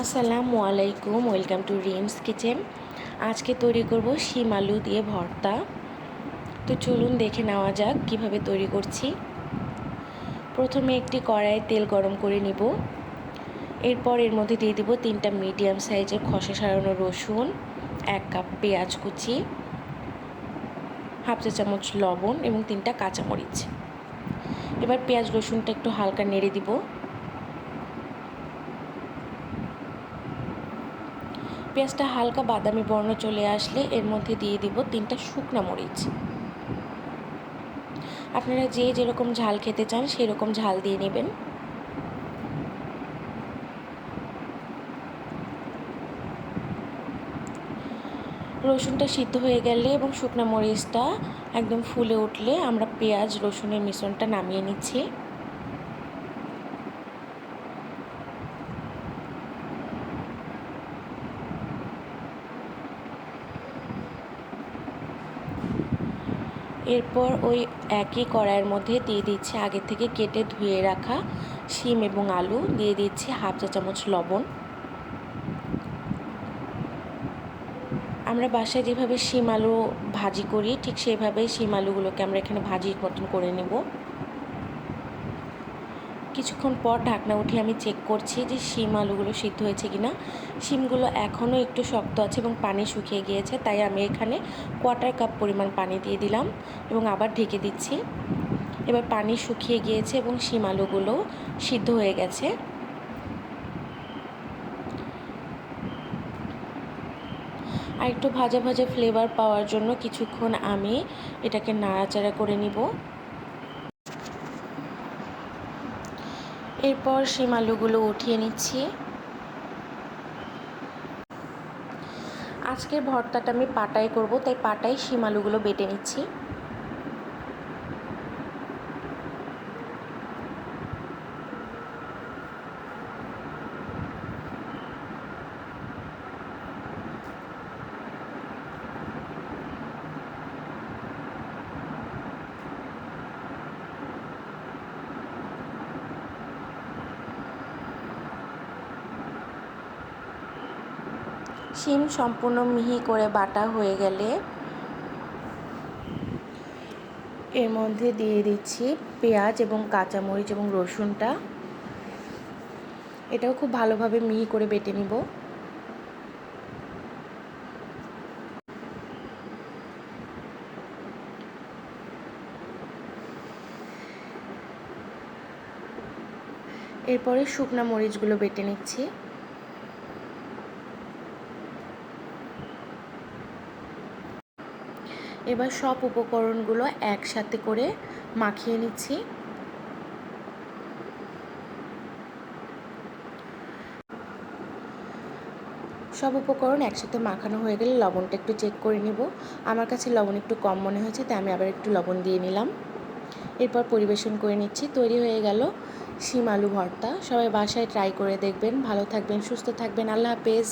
আসসালামু আলাইকুম, welcome to rims kitchen. আজকে তৈরি করব শিম আলু দিয়ে ভর্তা। তো চলুন দেখে নেওয়া যাক কীভাবে তৈরি করছি। প্রথমে একটি কড়াইয়ে তেল গরম করে নিব। এরপর এর মধ্যে দিয়ে দিব তিনটা মিডিয়াম সাইজের খসা সারানো রসুন, এক কাপ পেঁয়াজ কুচি, হাফ চা চামচ লবণ এবং তিনটা কাঁচামরিচ। এবার পেঁয়াজ রসুনটা একটু হালকা নেড়ে দিব। পেঁয়াজটা হালকা বাদামি বর্ণ চলে আসলে এর মধ্যে দিয়ে দিব তিনটা শুকনা মরিচ। আপনারা যে যেরকম ঝাল খেতে চান সেরকম ঝাল দিয়ে নেবেন। রসুনটা সিদ্ধ হয়ে গেলে এবং শুকনো মরিচটা একদম ফুলে উঠলে আমরা পেঁয়াজ, রসুনের মিশ্রণটা নামিয়ে নিচ্ছি। এরপর ওই একই কড়াইয়ের মধ্যে দিয়ে দিচ্ছি আগে থেকে কেটে ধুয়ে রাখা শিম এবং আলু, দিয়ে দিচ্ছি হাফ চা চামচ লবণ। আমরা বাসায় যেভাবে শিম আলু ভাজি করি, ঠিক সেভাবেই শিম আলুগুলোকে আমরা এখানে ভাজির মতন করে নেব। কিছুক্ষণ পর ঢাকনা উঠিয়ে আমি চেক করছি যে শিম আলুগুলো সিদ্ধ হয়েছে কিনা। শিমগুলো এখনও একটু শক্ত আছে এবং পানি শুকিয়ে গিয়েছে, তাই আমি এখানে কোয়ার্টার কাপ পরিমাণ পানি দিয়ে দিলাম এবং আবার ঢেকে দিচ্ছি। এবার পানি শুকিয়ে গিয়েছে এবং শিম আলুগুলো সিদ্ধ হয়ে গেছে। আর একটু ভাজা ভাজা ফ্লেভার পাওয়ার জন্য কিছুক্ষণ আমি এটাকে নাড়াচাড়া করে নিব। এরপর শিম আলুগুলো উঠিয়ে নিচ্ছি। আজকের ভর্তাটা আমি পাটায় করব, তাই পাটায় শিম আলুগুলো বেটে নিচ্ছি। শিম সম্পূর্ণ মিহি করে বাটা হয়ে গেলে এর মধ্যে দিয়ে দিচ্ছি পেঁয়াজ এবং কাঁচামরিচ এবং রসুনটা। এটাও খুব ভালোভাবে মিহি করে বেটে নিব। এরপরে শুকনা মরিচগুলো বেটে নিচ্ছি। এবার সব উপকরণগুলো একসাথে করে মাখিয়ে নিচ্ছি। সব উপকরণ একসাথে মাখানো হয়ে গেলে লবণটা একটু চেক করে নিব। আমার কাছে লবণ একটু কম মনে হয়েছে, তাই আমি আবার একটু লবণ দিয়ে নিলাম। এরপর পরিবেশন করে নিচ্ছি। তৈরি হয়ে গেল শিম আলু ভর্তা। সবাই বাসায় ট্রাই করে দেখবেন। ভালো থাকবেন, সুস্থ থাকবেন। আল্লাহ হাফেজ।